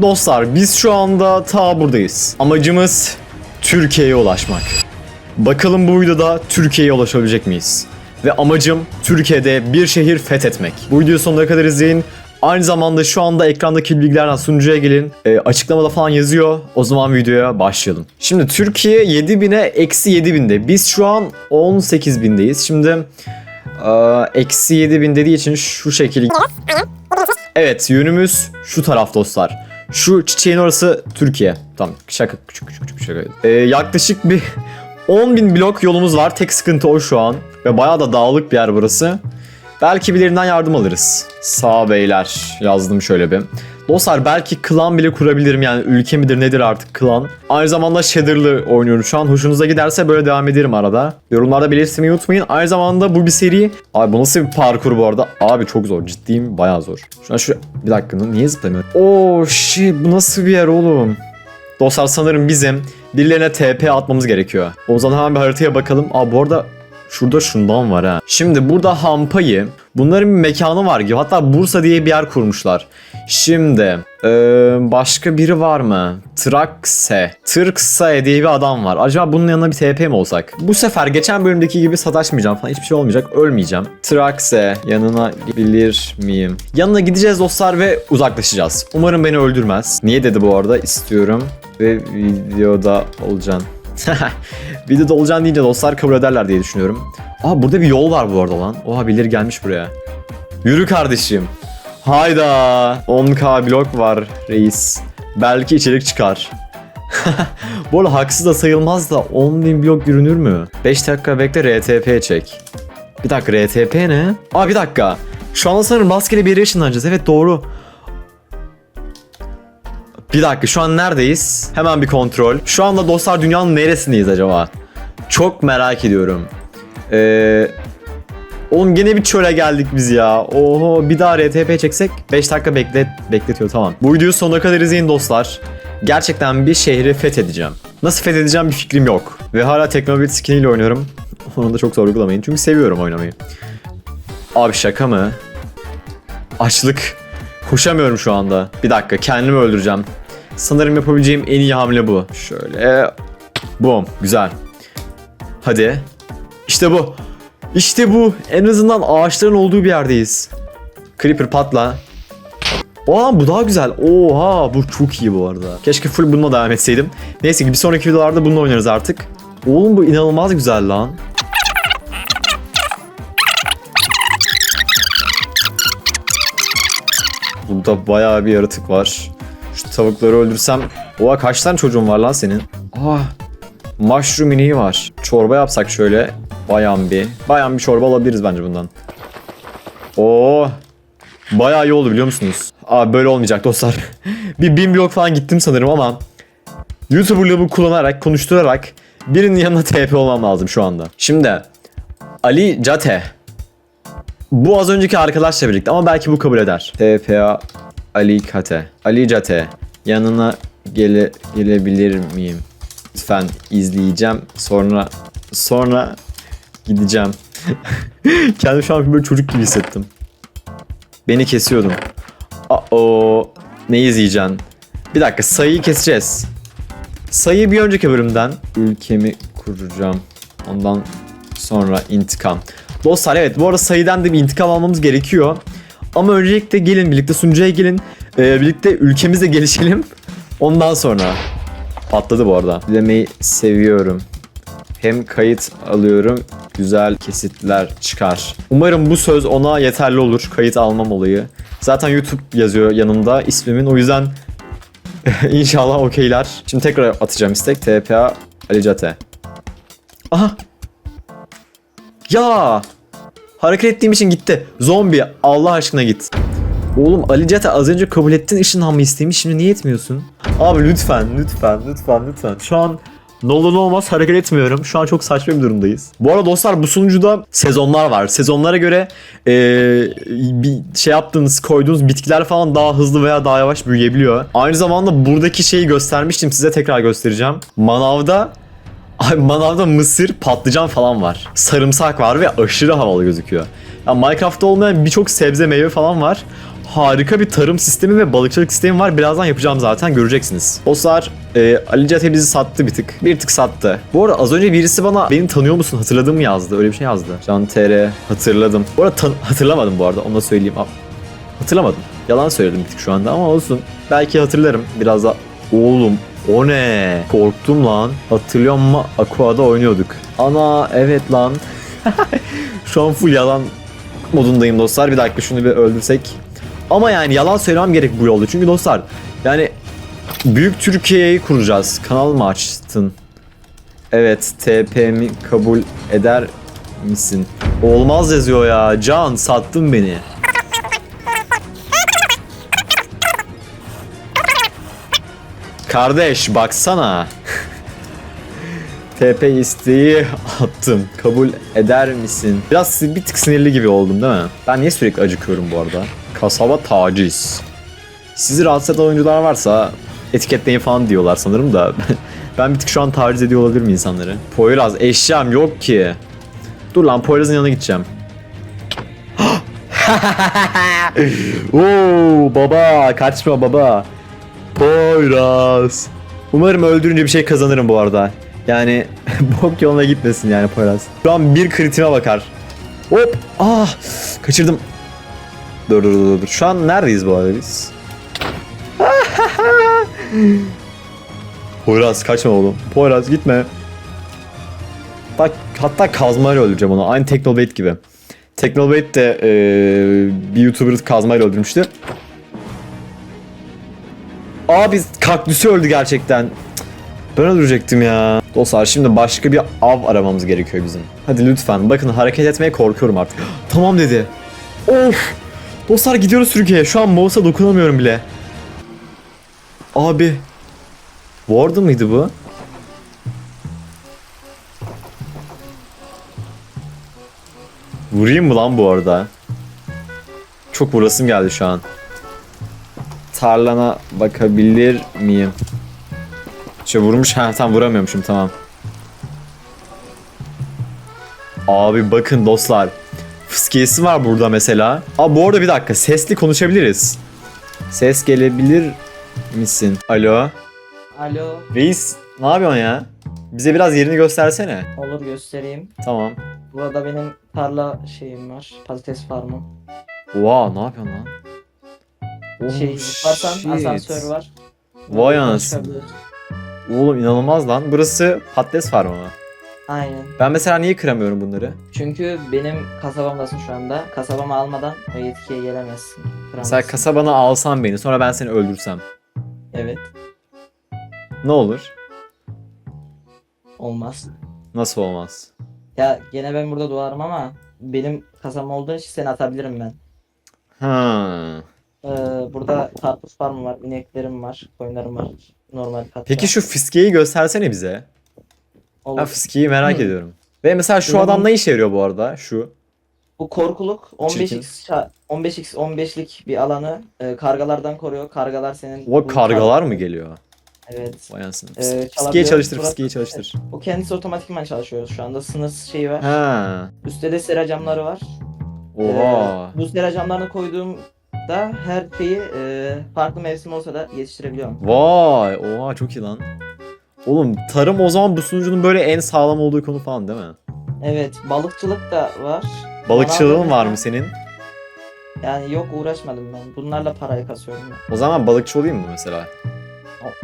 Dostlar biz şu anda ta buradayız. Amacımız Türkiye'ye ulaşmak. Bakalım bu videoda Türkiye'ye ulaşabilecek miyiz? Ve amacım Türkiye'de bir şehir fethetmek. Bu videoyu sonuna kadar izleyin. Aynı zamanda şu anda ekrandaki bilgilerden sunucuya gelin. Ee, açıklamada falan yazıyor. O zaman videoya başlayalım. Şimdi Türkiye 7000'e eksi 7000'de. Biz şu an 18000'deyiz. Şimdi eksi 7000 dediği için şu şekil Evet yönümüz şu taraf dostlar. Şu çiçeğin orası Türkiye. Tamam şaka küçük küçük küçük şaka. Ee, yaklaşık bir 10.000 blok yolumuz var. Tek sıkıntı o şu an. Ve bayağı da dağlık bir yer burası. Belki birilerinden yardım alırız. Sağ beyler yazdım şöyle bir. Dostlar belki klan bile kurabilirim yani ülke midir nedir artık klan. Aynı zamanda Shader'lı oynuyorum şu an. Hoşunuza giderse böyle devam ederim arada. Yorumlarda belirtmeyi unutmayın. Aynı zamanda bu bir seri. Abi bu nasıl bir parkur bu arada? Abi çok zor. Ciddiyim bayağı zor. Şu an şu bir dakika niye zıplamıyor? Oo shit bu nasıl bir yer oğlum? Dostlar sanırım bizim birilerine TP atmamız gerekiyor. O zaman hemen bir haritaya bakalım. Aa bu arada Şurada şundan var ha. Şimdi burada Hampa'yı bunların bir mekanı var gibi. Hatta Bursa diye bir yer kurmuşlar. Şimdi eee, başka biri var mı? Trakse. Tırkse diye bir adam var. Acaba bunun yanına bir TP mi olsak? Bu sefer geçen bölümdeki gibi sataşmayacağım falan. Hiçbir şey olmayacak. Ölmeyeceğim. Trakse yanına gidebilir miyim? Yanına gideceğiz dostlar ve uzaklaşacağız. Umarım beni öldürmez. Niye dedi bu arada? İstiyorum ve videoda olacaksın. Videoda olacaksın deyince dostlar kabul ederler diye düşünüyorum. Aa burada bir yol var bu arada lan. Oha birileri gelmiş buraya. Yürü kardeşim. Hayda. 10k blok var reis. Belki içerik çıkar. bu arada haksız da sayılmaz da 10.000 blok yürünür mü? 5 dakika bekle RTP çek. Bir dakika RTP ne? Aa bir dakika. Şu anda sanırım rastgele bir yere ışınlanacağız. Evet doğru. Bir dakika şu an neredeyiz? Hemen bir kontrol. Şu anda dostlar dünyanın neresindeyiz acaba? Çok merak ediyorum. Ee, oğlum gene bir çöle geldik biz ya. Oho bir daha RTP çeksek 5 dakika beklet bekletiyor tamam. Bu videoyu sonuna kadar izleyin dostlar. Gerçekten bir şehri fethedeceğim. Nasıl fethedeceğim bir fikrim yok. Ve hala Teknobil skiniyle oynuyorum. Onu da çok sorgulamayın çünkü seviyorum oynamayı. Abi şaka mı? Açlık. Koşamıyorum şu anda. Bir dakika kendimi öldüreceğim. Sanırım yapabileceğim en iyi hamle bu. Şöyle. Boom. Güzel. Hadi. İşte bu. İşte bu. En azından ağaçların olduğu bir yerdeyiz. Creeper patla. Oha bu daha güzel. Oha bu çok iyi bu arada. Keşke full bununla devam etseydim. Neyse ki bir sonraki videolarda bununla oynarız artık. Oğlum bu inanılmaz güzel lan. Burada bayağı bir yaratık var. Şu tavukları öldürsem... Oha kaç tane çocuğun var lan senin? Aa, mushroom ineği var. Çorba yapsak şöyle. Bayan bir. Bayan bir çorba alabiliriz bence bundan. Oo. Bayağı iyi oldu biliyor musunuz? Aa böyle olmayacak dostlar. bir bin blok falan gittim sanırım ama YouTuber'lığımı kullanarak, konuşturarak birinin yanına TP olmam lazım şu anda. Şimdi Ali Cate. Bu az önceki arkadaşla birlikte ama belki bu kabul eder. TPA Ali Kate. Ali Cate. Yanına gele, gelebilir miyim? Lütfen izleyeceğim. Sonra sonra gideceğim. Kendimi şu an böyle çocuk gibi hissettim. Beni kesiyordum. o ne izleyeceksin? Bir dakika sayıyı keseceğiz. Sayıyı bir önceki bölümden ülkemi kuracağım. Ondan sonra intikam. Dostlar evet bu arada sayıdan da bir intikam almamız gerekiyor. Ama öncelikle gelin birlikte sunucuya gelin. Ee, birlikte ülkemizle gelişelim. Ondan sonra. Patladı bu arada. Dilemeyi seviyorum. Hem kayıt alıyorum. Güzel kesitler çıkar. Umarım bu söz ona yeterli olur. Kayıt almam olayı. Zaten YouTube yazıyor yanımda ismimin. O yüzden inşallah okeyler. Şimdi tekrar atacağım istek. TPA Alicate. Aha ya hareket ettiğim için gitti. Zombi Allah aşkına git. Oğlum Ali Cete az önce kabul ettin ışınlanma istemiş şimdi niye etmiyorsun? Abi lütfen lütfen lütfen lütfen. Şu an ne olur ne olmaz hareket etmiyorum. Şu an çok saçma bir durumdayız. Bu arada dostlar bu sunucuda sezonlar var. Sezonlara göre ee, bir şey yaptığınız koyduğunuz bitkiler falan daha hızlı veya daha yavaş büyüyebiliyor. Aynı zamanda buradaki şeyi göstermiştim size tekrar göstereceğim. Manavda Abi manavda mısır, patlıcan falan var. Sarımsak var ve aşırı havalı gözüküyor. Ya Minecraft'ta olmayan birçok sebze meyve falan var. harika bir tarım sistemi ve balıkçılık sistemi var. Birazdan yapacağım zaten göreceksiniz. Dostlar e, Ali Cate bizi sattı bir tık. Bir tık sattı. Bu arada az önce birisi bana beni tanıyor musun hatırladın mı yazdı. Öyle bir şey yazdı. Can TR hatırladım. Bu arada hatırlamadım bu arada onu da söyleyeyim. Hatırlamadım. Yalan söyledim bir tık şu anda ama olsun. Belki hatırlarım biraz da. Oğlum o ne? Korktum lan. Hatırlıyor musun? Aqua'da oynuyorduk. Ana evet lan. şu an full yalan modundayım dostlar. Bir dakika şunu bir öldürsek. Ama yani yalan söylemem gerek bu yolda. Çünkü dostlar yani Büyük Türkiye'yi kuracağız. Kanal mı açtın? Evet TP'mi kabul eder misin? Olmaz yazıyor ya. Can sattın beni. Kardeş baksana. TP isteği attım. Kabul eder misin? Biraz bir tık sinirli gibi oldum değil mi? Ben niye sürekli acıkıyorum bu arada? Kasaba taciz. Sizi rahatsız eden oyuncular varsa etiketleyin falan diyorlar sanırım da. ben bir tık şu an taciz ediyor olabilir insanları? Poyraz eşyam yok ki. Dur lan Poyraz'ın yanına gideceğim. Oo baba kaçma baba. Poyraz. Umarım öldürünce bir şey kazanırım bu arada. Yani bok yoluna gitmesin yani Poyraz. Şu an bir kritime bakar. Hop! Ah! Kaçırdım. Dur dur dur dur. Şu an neredeyiz bu arada biz? Poyraz kaçma oğlum. Poyraz gitme. Bak hatta kazmayla öldüreceğim onu. Aynı Teknobait gibi. Teknobait de eee bir YouTuber'ı kazmayla öldürmüştü. Abi kaktüsü öldü gerçekten. Ben öldürecektim ya. Dostlar şimdi başka bir av aramamız gerekiyor bizim. Hadi lütfen bakın hareket etmeye korkuyorum artık. tamam dedi. Of. Dostlar gidiyoruz Türkiye'ye. Şu an mouse'a dokunamıyorum bile. Abi. Warden mıydı bu? Vurayım mı lan bu arada? Çok vurasım geldi şu an. Tarlana bakabilir miyim? Şey vurmuş ha tam vuramıyormuşum tamam. Abi bakın dostlar. Fıskiyesi var burada mesela. Aa bu arada bir dakika sesli konuşabiliriz. Ses gelebilir misin? Alo. Alo, Reis ne yapıyorsun ya? Bize biraz yerini göstersene. olur göstereyim. Tamam. Burada benim tarla şeyim var, patates farmım. Wow ne yapıyorsun lan? Oh, şey shit. asansör var. Vay anasını. Oğlum inanılmaz lan. Burası patates farmı mı? Aynen. Ben mesela niye kıramıyorum bunları? Çünkü benim kasabamdasın şu anda. Kasabamı almadan o yetkiye gelemezsin. Kıramazsın. Mesela kasabana alsan beni sonra ben seni öldürsem. Evet, Ne olur? olmaz. Nasıl olmaz? Ya gene ben burada doğarım ama benim kasabam olduğu için seni atabilirim ben. Ha. Ee, burada karpuz farmı var, ineklerim var, koyunlarım var. Normal katta. Peki şu fiskeyi göstersene bize. Olur. Ben fiskeyi merak Hı. ediyorum. Ve mesela şu adam ne işe yarıyor bu arada? Şu. Bu korkuluk 15x şa- 15x 15'lik bir alanı e, kargalardan koruyor. Kargalar senin O bu kargalar kar- mı geliyor? Evet. Vay anasını. Ee, Fiskeyi çalabiliyor. çalıştır, Burası- fiskeyi çalıştır. O kendisi otomatikman çalışıyor. Şu anda sınırsız şeyi var. Ha. Üstte de sera camları var. Oha. Ee, bu sera camlarını koyduğumda her şeyi e, farklı mevsim olsa da yetiştirebiliyorum. Vay. Oha çok iyi lan. Oğlum tarım o zaman bu sunucunun böyle en sağlam olduğu konu falan değil mi? Evet, balıkçılık da var. Balıkçılığın var mı senin? Yani yok uğraşmadım ben. Bunlarla parayı kasıyorum ben. O zaman balıkçı olayım mı mesela?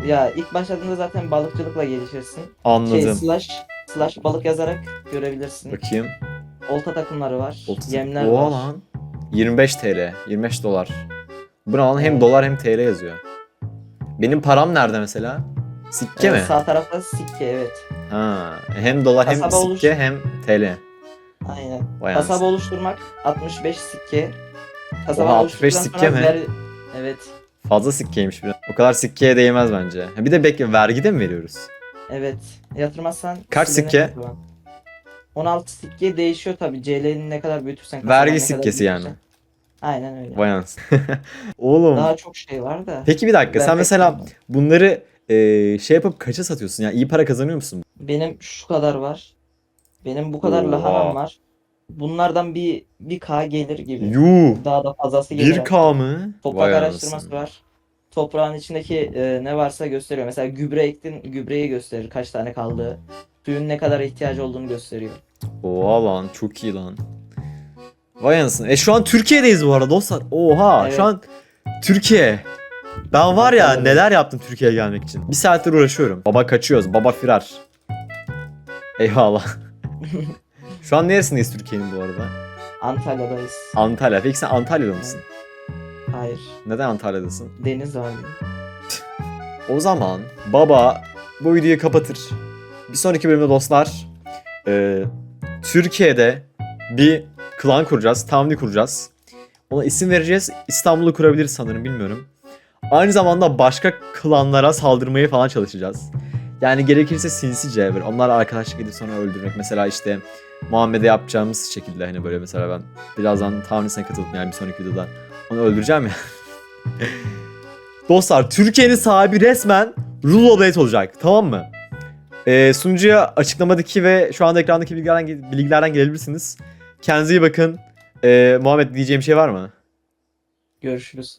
Ya ilk başladığında zaten balıkçılıkla gelişirsin. Şey Anladım. slash slash balık yazarak görebilirsin. Bakayım. Olta takımları var. Otuz- Yemler Oha var. lan. 25 TL. 25 dolar. Bu ne lan? Hem Evet. dolar hem TL yazıyor. Benim param nerede mesela? Sikke Ee, mi? Sağ tarafta sikke evet. Ha. Hem dolar hem Kasaba oluş- sikke hem TL. Aynen. Vay Kasaba anasını. oluşturmak 65 sikke. Kasaba Oha, 65 oluşturduktan sikke mi? ver- Evet. Fazla sikkeymiş biraz. O kadar sikkeye değmez bence. Ha, bir de bekle vergi de mi veriyoruz? Evet. Yatırmazsan Kaç sikke? yapılan. 16 sikke değişiyor tabi. CL'ni ne kadar büyütürsen. Vergi ne kadar sikkesi yani. büyütürsen. Aynen öyle. Vay anasını. Oğlum. Daha çok şey var da. Peki bir dakika sen Vermek mesela zorunda. bunları e, şey yapıp kaça satıyorsun? Yani iyi para kazanıyor musun? Benim şu kadar var. Benim bu kadar Oha. lahanam var. bunlardan bir bir K gelir gibi. Yuh. Daha da fazlası gelir. 1K mı? Toprak Vay araştırması anasını. var. Toprağın içindeki e, ne varsa gösteriyor. Mesela gübre ektin, gübreyi gösterir. Kaç tane kaldığı. Suyun ne kadar ihtiyacı olduğunu gösteriyor. Oha lan çok iyi lan. Vay anasını. E şu an Türkiye'deyiz bu arada dostlar. Oha Evet. şu an Türkiye. Ben var ya Evet. neler yaptım Türkiye'ye gelmek için. Bir saattir uğraşıyorum. Baba kaçıyoruz. Baba firar. Eyvallah. şu an neresindeyiz Türkiye'nin bu arada? Antalya'dayız. Antalya. Peki sen Antalya'da mısın? Hayır. Neden Antalya'dasın? Deniz abi. O zaman baba bu videoyu kapatır. Bir sonraki bölümde dostlar e, Türkiye'de bir klan kuracağız, tavni kuracağız. Ona isim vereceğiz. İstanbul'u kurabiliriz sanırım bilmiyorum. Aynı zamanda başka klanlara saldırmayı falan çalışacağız. Yani gerekirse sinsice böyle onlarla arkadaşlık edip sonra öldürmek. Mesela işte Muhammed'e yapacağımız şekilde hani böyle mesela ben birazdan tavnisine katılıp yani bir sonraki videoda onu öldüreceğim ya. Dostlar Türkiye'nin sahibi resmen Rulo Blade olacak tamam mı? Ee, sunucuya açıklamadaki ve şu anda ekrandaki bilgilerden, bilgilerden gelebilirsiniz. Kendinize iyi bakın. Ee, Muhammed diyeceğim şey var mı? Görüşürüz.